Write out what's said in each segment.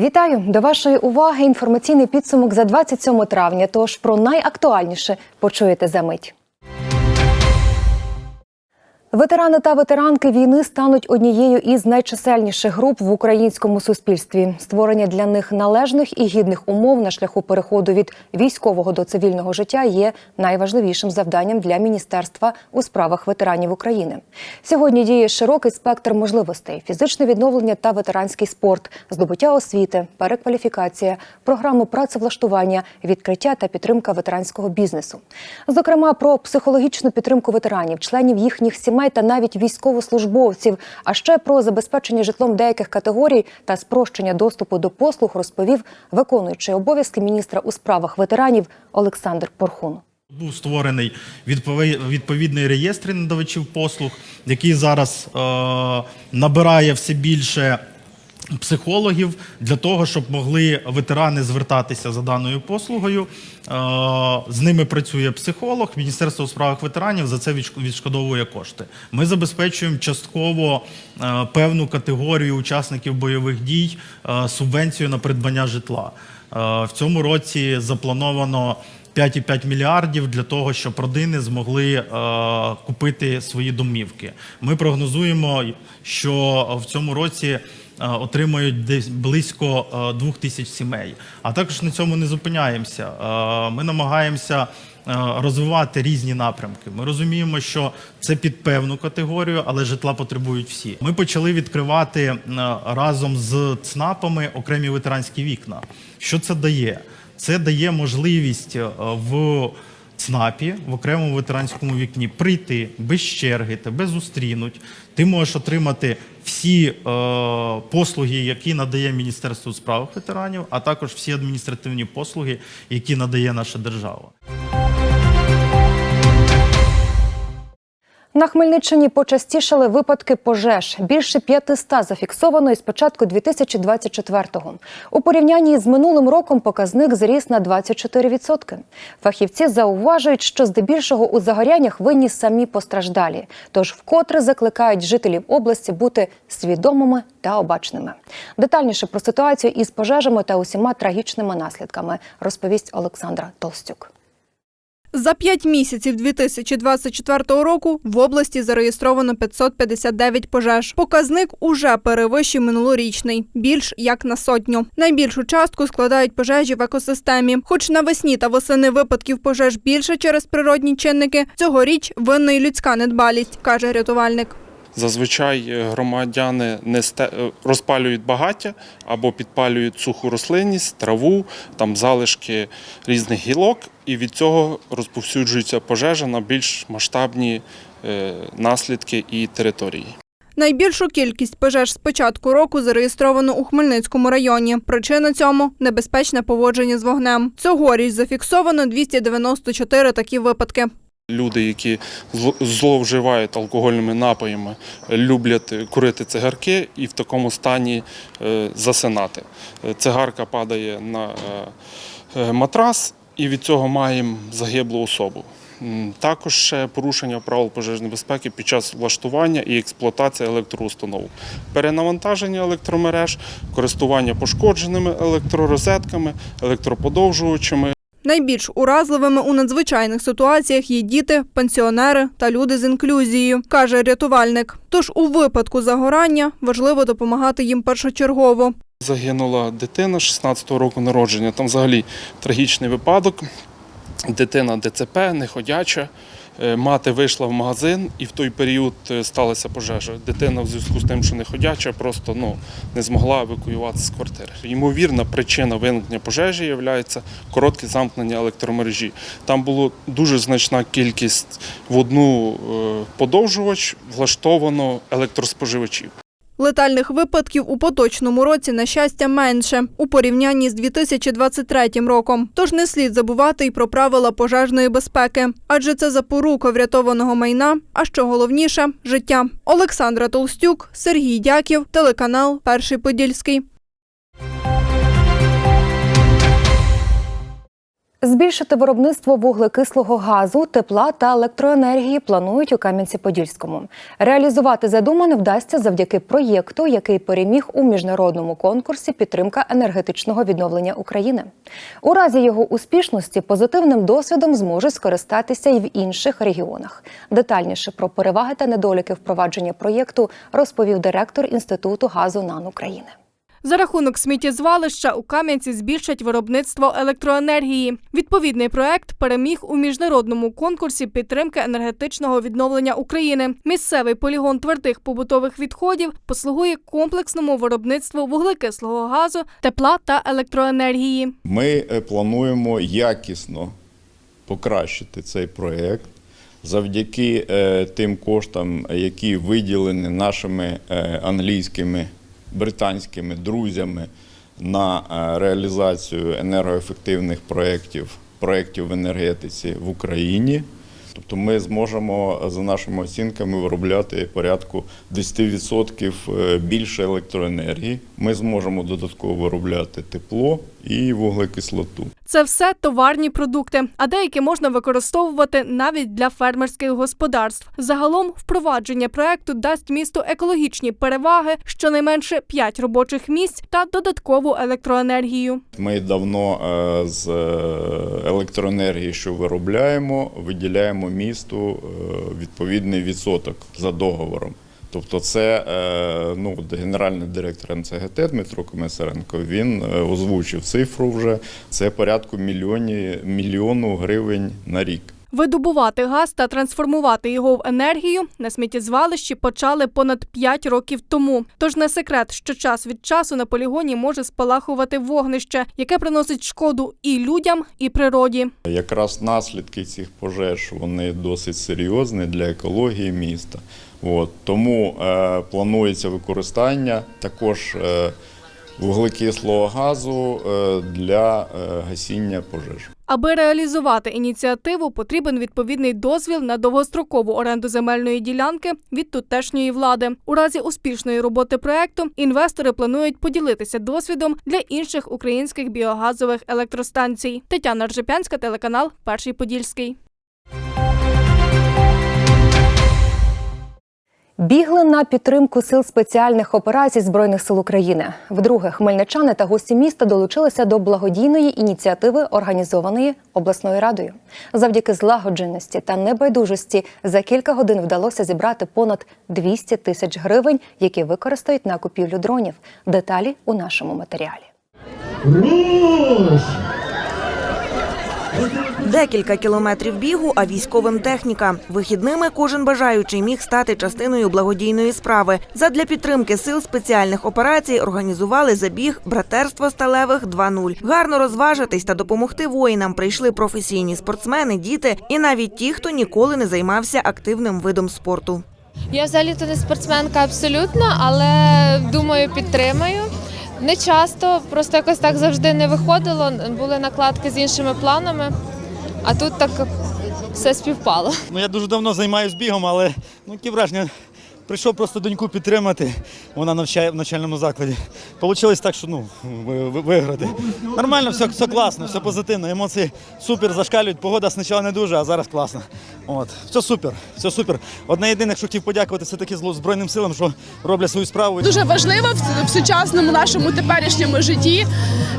Вітаю до вашої уваги. Інформаційний підсумок за 27 травня. Тож про найактуальніше почуєте за мить. Ветерани та ветеранки війни стануть однією із найчисельніших груп в українському суспільстві. Створення для них належних і гідних умов на шляху переходу від військового до цивільного життя є найважливішим завданням для міністерства у справах ветеранів України. Сьогодні діє широкий спектр можливостей: фізичне відновлення та ветеранський спорт, здобуття освіти, перекваліфікація, програми працевлаштування, відкриття та підтримка ветеранського бізнесу. Зокрема, про психологічну підтримку ветеранів, членів їхніх сімей та навіть військовослужбовців, а ще про забезпечення житлом деяких категорій та спрощення доступу до послуг розповів виконуючий обов'язки міністра у справах ветеранів Олександр Порхун. Був створений відпові- відповідний реєстр надавачів послуг, який зараз е, набирає все більше психологів для того, щоб могли ветерани звертатися за даною послугою. Е, з ними працює психолог. Міністерство у справах ветеранів за це відшкодовує кошти. Ми забезпечуємо частково е, певну категорію учасників бойових дій е, субвенцію на придбання житла. В цьому році заплановано 5,5 мільярдів для того, щоб родини змогли купити свої домівки. Ми прогнозуємо, що в цьому році отримають десь близько е, двох тисяч сімей. А також на цьому не зупиняємося. Е, Ми намагаємося е, розвивати різні напрямки. Ми розуміємо, що це під певну категорію, але житла потребують всі. Ми почали відкривати е, разом з ЦНАПами окремі ветеранські вікна. Що це дає? Це дає можливість е, в ЦНАПі в окремому ветеранському вікні прийти без черги, тебе зустрінуть. Ти можеш отримати всі е, послуги, які надає Міністерство у справах ветеранів, а також всі адміністративні послуги, які надає наша держава. На Хмельниччині почастішали випадки пожеж. Більше 500 зафіксовано із початку 2024-го. У порівнянні з минулим роком показник зріс на 24%. Фахівці зауважують, що здебільшого у загоряннях винні самі постраждалі. Тож вкотре закликають жителів області бути свідомими та обачними. Детальніше про ситуацію із пожежами та усіма трагічними наслідками розповість Олександра Толстюк. За п'ять місяців 2024 року в області зареєстровано 559 пожеж. Показник уже перевищив минулорічний, більш як на сотню. Найбільшу частку складають пожежі в екосистемі. Хоч навесні та восени випадків пожеж більше через природні чинники, цьогоріч винна й людська недбалість, каже рятувальник. Зазвичай е, громадяни не е, розпалюють багаття або підпалюють суху рослинність, траву, там залишки різних гілок, і від цього розповсюджується пожежа на більш масштабні е, наслідки і території. Найбільшу кількість пожеж з початку року зареєстровано у Хмельницькому районі. Причина цьому небезпечне поводження з вогнем. Цьогоріч зафіксовано 294 такі випадки. Люди, які зловживають алкогольними напоями, люблять курити цигарки і в такому стані е, засинати. Е, Цигарка падає на е, матрас, і від цього маємо загиблу особу. Також ще порушення правил пожежної безпеки під час влаштування і експлуатації електроустанов, перенавантаження електромереж, користування пошкодженими електророзетками, електроподовжувачами. Найбільш уразливими у надзвичайних ситуаціях є діти, пенсіонери та люди з інклюзією, каже рятувальник. Тож у випадку загорання важливо допомагати їм першочергово. Загинула дитина 16-го року народження. Там взагалі трагічний випадок. Дитина ДЦП, неходяча. Е, Мати вийшла в магазин і в той період е, сталася пожежа. Дитина в зв'язку з тим, що не ходяча, просто ну, не змогла евакуюватися з квартири. Ймовірна причина виникнення пожежі є коротке замкнення електромережі. Там була дуже значна кількість в одну е, подовжувач влаштовано електроспоживачів. Летальних випадків у поточному році, на щастя, менше у порівнянні з 2023 роком. Тож не слід забувати й про правила пожежної безпеки, адже це запорука врятованого майна, а що головніше життя. Олександра Толстюк, Сергій Дяків, телеканал Перший Подільський. Збільшити виробництво вуглекислого газу, тепла та електроенергії планують у Кам'янці-Подільському. Реалізувати задумане вдасться завдяки проєкту, який переміг у міжнародному конкурсі підтримка енергетичного відновлення України. У разі його успішності позитивним досвідом зможуть скористатися і в інших регіонах. Детальніше про переваги та недоліки впровадження проєкту розповів директор інституту газу НАН України. За рахунок сміттєзвалища у Кам'янці збільшать виробництво електроенергії. Відповідний проект переміг у міжнародному конкурсі підтримки енергетичного відновлення України. Місцевий полігон твердих побутових відходів послугує комплексному виробництву вуглекислого газу, тепла та електроенергії. Ми е, плануємо якісно покращити цей проєкт завдяки е, тим коштам, які виділені нашими е, англійськими, британськими друзями на е, реалізацію енергоефективних проєктів, проєктів в енергетиці в Україні. Тобто ми зможемо за нашими оцінками виробляти порядку 10% е, більше електроенергії. Ми зможемо додатково виробляти тепло і вуглекислоту. Це все товарні продукти, а деякі можна використовувати навіть для фермерських господарств. Загалом впровадження проекту дасть місту екологічні переваги, щонайменше 5 робочих місць та додаткову електроенергію. Ми давно е, з е, електроенергії, що виробляємо, виділяємо місту е, відповідний відсоток за договором. Тобто, це е, ну, генеральний директор НЦГТ Дмитро Комисаренко. Він е, озвучив цифру вже. Це порядку мільйоні, мільйону гривень на рік. Видобувати газ та трансформувати його в енергію на сміттєзвалищі почали понад 5 років тому. Тож не секрет, що час від часу на полігоні може спалахувати вогнище, яке приносить шкоду і людям, і природі. Якраз наслідки цих пожеж вони досить серйозні для екології міста. От, тому е, планується використання також е, вуглекислого газу е, для е, гасіння пожеж. Аби реалізувати ініціативу, потрібен відповідний дозвіл на довгострокову оренду земельної ділянки від тутешньої влади. У разі успішної роботи проекту інвестори планують поділитися досвідом для інших українських біогазових електростанцій. Тетяна Ржепянська, телеканал Перший Подільський. Бігли на підтримку сил спеціальних операцій збройних сил України. Вдруге, хмельничани та гості міста долучилися до благодійної ініціативи, організованої обласною радою. Завдяки злагодженості та небайдужості за кілька годин вдалося зібрати понад 200 тисяч гривень, які використають на купівлю дронів. Деталі у нашому матеріалі. Руш! Декілька кілометрів бігу, а військовим техніка. Вихідними кожен бажаючий міг стати частиною благодійної справи. Задля підтримки сил спеціальних операцій організували забіг Братерство сталевих 2.0». Гарно розважитись та допомогти воїнам прийшли професійні спортсмени, діти і навіть ті, хто ніколи не займався активним видом спорту. Я взагалі-то не спортсменка абсолютно, але думаю, підтримаю. Не часто, просто якось так завжди не виходило. Були накладки з іншими планами, а тут так все співпало. Ну, я дуже давно займаюся бігом, але ну, які враження. Прийшов просто доньку підтримати, вона навчає в навчальному закладі. Получилось так, що ну, ви- ви- виграти. Нормально, все, все класно, все позитивно, емоції супер зашкалюють. Погода спочатку не дуже, а зараз класно. От. Все супер, все супер. Одне єдине, що хотів подякувати все-таки зло- Збройним силам, що роблять свою справу. дуже важливо в, в сучасному нашому теперішньому житті.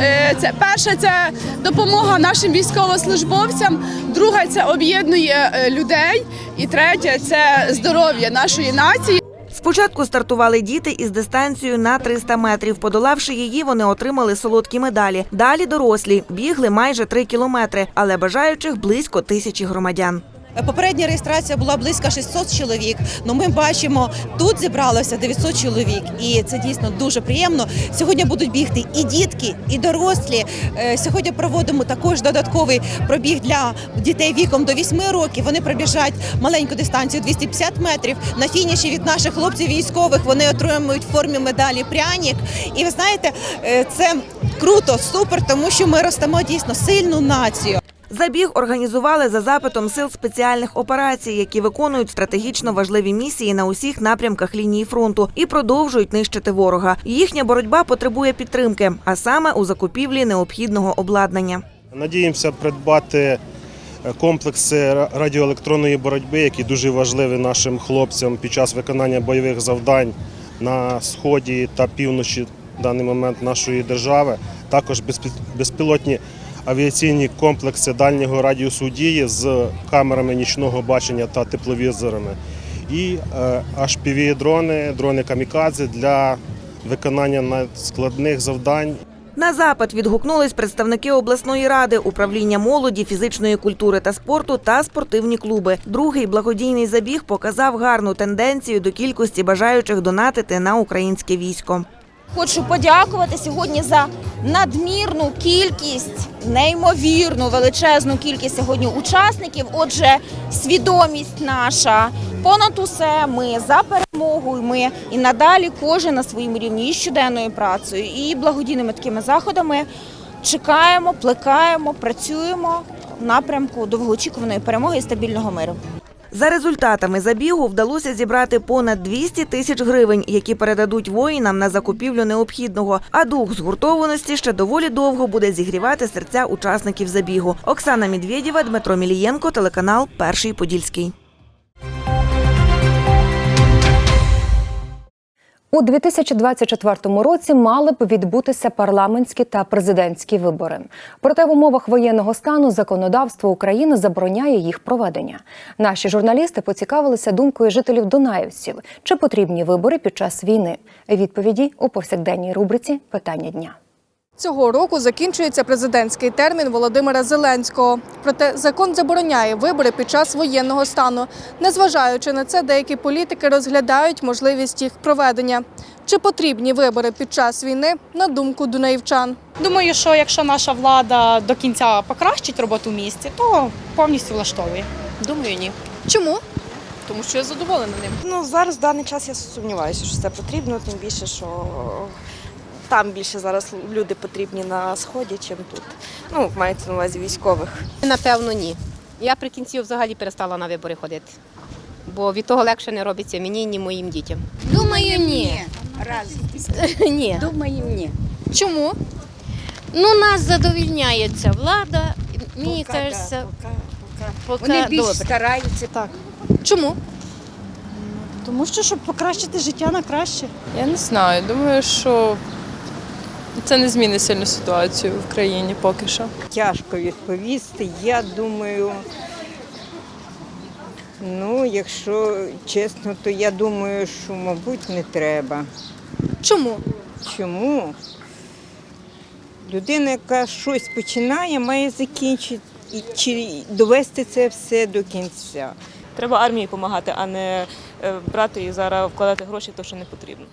Е, Це перше, це допомога нашим військовослужбовцям. Друге, це об'єднує е, людей. І третє це здоров'я нашої нації. Спочатку стартували діти із дистанцією на 300 метрів. Подолавши її, вони отримали солодкі медалі. Далі дорослі бігли майже 3 кілометри, але бажаючих близько тисячі громадян. Попередня реєстрація була близько 600 чоловік. Ну ми бачимо, тут зібралося 900 чоловік, і це дійсно дуже приємно. Сьогодні будуть бігти і дітки, і дорослі. Е, Сьогодні проводимо також додатковий пробіг для дітей віком до 8 років. Вони пробіжать маленьку дистанцію 250 метрів. На фініші від наших хлопців військових вони отримують в формі медалі прянік. І ви знаєте, е, це круто, супер, тому що ми ростемо дійсно сильну націю. Забіг організували за запитом сил спеціальних операцій, які виконують стратегічно важливі місії на усіх напрямках лінії фронту і продовжують нищити ворога. Їхня боротьба потребує підтримки, а саме у закупівлі необхідного обладнання. Надіємося придбати е, комплекси радіоелектронної боротьби, які дуже важливі нашим хлопцям під час виконання бойових завдань на сході та півночі в даний момент нашої держави. Також безпі- безпілотні авіаційні комплекси дальнього радіусу дії з камерами нічного бачення та тепловізорами. І е, HPV-дрони, дрони камікадзе для виконання надскладних завдань На запит відгукнулись представники обласної ради, управління молоді, фізичної культури та спорту та спортивні клуби. Другий благодійний забіг показав гарну тенденцію до кількості бажаючих донатити на українське військо. Хочу подякувати сьогодні за надмірну кількість, неймовірну величезну кількість сьогодні учасників. Отже, свідомість наша. Понад усе ми за перемогу. Ми і надалі кожен на своєму рівні і щоденною працею, і благодійними такими заходами чекаємо, плекаємо, працюємо в напрямку довгоочікуваної перемоги і стабільного миру. За результатами забігу вдалося зібрати понад 200 тисяч гривень, які передадуть воїнам на закупівлю необхідного. А дух згуртованості ще доволі довго буде зігрівати серця учасників забігу. Оксана Медведєва, Дмитро Мілієнко, телеканал Перший Подільський. У 2024 році мали б відбутися парламентські та президентські вибори. Проте в умовах воєнного стану законодавство України забороняє їх проведення. Наші журналісти поцікавилися думкою жителів Дунаївців, чи потрібні вибори під час війни. Відповіді у повсякденній рубриці Питання дня. Цього року закінчується президентський термін Володимира Зеленського. Проте закон забороняє вибори під час воєнного стану. Незважаючи на це, деякі політики розглядають можливість їх проведення. Чи потрібні вибори під час війни, на думку дунаївчан? Думаю, що якщо наша влада до кінця покращить роботу в місті, то повністю влаштовує. Думаю, ні. Чому? Тому що я задоволена ним. Ну зараз в даний час я сумніваюся, що це потрібно, тим більше, що там більше зараз люди потрібні на сході, чим тут. Ну, мається на увазі військових. Напевно, ні. Я при кінці взагалі перестала на вибори ходити. Бо від того легше не робиться мені, ні моїм дітям. Думаю, ні. ні. Думаю, ні. Чому? Ну, нас задовільняє ця влада. Мені кажеться, поки добре. стараються. Так. Чому? Тому що щоб покращити життя на краще. Я не знаю. Думаю, що це не змінить сильно ситуацію в країні поки що. Тяжко відповісти. Я думаю, ну, якщо чесно, то я думаю, що, мабуть, не треба. Чому? Чому? Людина, яка щось починає, має закінчити і чи довести це все до кінця. Треба армії допомагати, а не е, брати і зараз вкладати гроші в те, що не потрібно.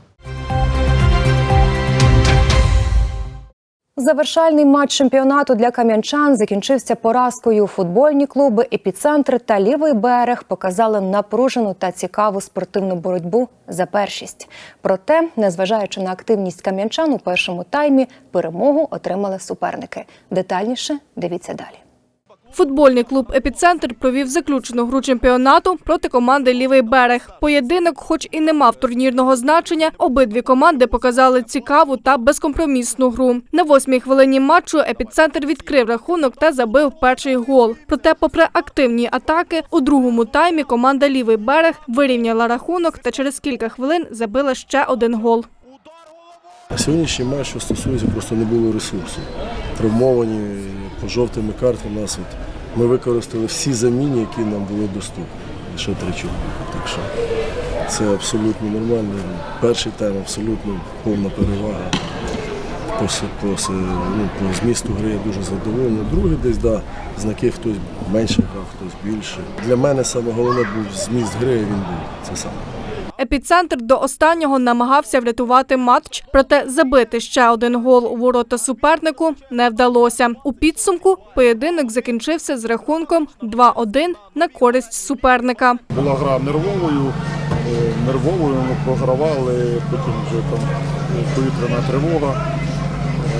Завершальний матч чемпіонату для кам'янчан закінчився поразкою. Футбольні клуби Епіцентр та Лівий берег показали напружену та цікаву спортивну боротьбу за першість. Проте, незважаючи на активність кам'янчан у першому таймі, перемогу отримали суперники. Детальніше дивіться далі. Футбольний клуб Епіцентр провів заключену гру чемпіонату проти команди Лівий берег. Поєдинок, хоч і не мав турнірного значення, обидві команди показали цікаву та безкомпромісну гру. На восьмій хвилині матчу епіцентр відкрив рахунок та забив перший гол. Проте, попри активні атаки, у другому таймі команда Лівий берег вирівняла рахунок та через кілька хвилин забила ще один гол. Сьогоднішній матч, що стосується, просто не було ресурсу. Травмовані по жовтими картами нас. От, ми використали всі заміни, які нам були доступні. Лише три. Так що це абсолютно нормально. Перший тайм абсолютно повна перевага. По, по, ну, по змісту гри я дуже задоволений. Другий десь, да, знаки хтось менше грав, хтось більше. Для мене саме головне був зміст гри, він був. Це саме. Епіцентр до останнього намагався врятувати матч, проте забити ще один гол у ворота супернику не вдалося. У підсумку поєдинок закінчився з рахунком 2-1 на користь суперника. Була гра нервовою, е, нервовою ми програвали, потім вже там е, повітряна тривога.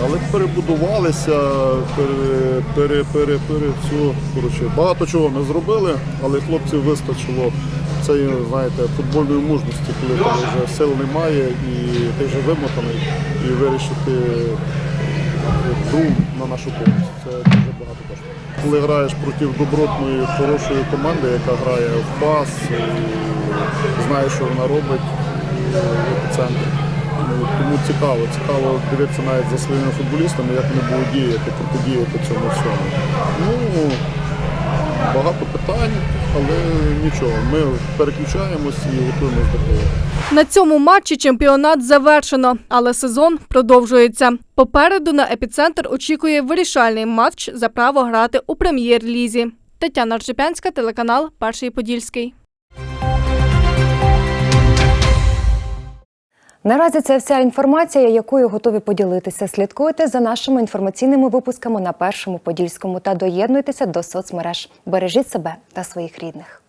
Але перебудувалися, пере, пере, пере, пере, все, коротше, багато чого не зробили, але хлопців вистачило цієї, знаєте, футбольної мужності, коли тебе вже сил немає і ти вже вимотаний, і вирішити друг на нашу користь. Це дуже багато коштує. Коли граєш проти добротної, хорошої команди, яка грає в пас, і знаєш, що вона робить е, в епіцентрі. Ну, Тому цікаво, цікаво дивитися навіть за своїми футболістами, як вони будуть діяти, протидіяти цьому всьому. Ну, багато питань, але нічого. Ми переключаємось і готуємось до того. На цьому матчі чемпіонат завершено, але сезон продовжується. Попереду на епіцентр очікує вирішальний матч за право грати у прем'єр-лізі. Тетяна Ржепянська, телеканал Перший Подільський. Наразі це вся інформація, якою готові поділитися. Слідкуйте за нашими інформаційними випусками на першому подільському та доєднуйтеся до соцмереж. Бережіть себе та своїх рідних.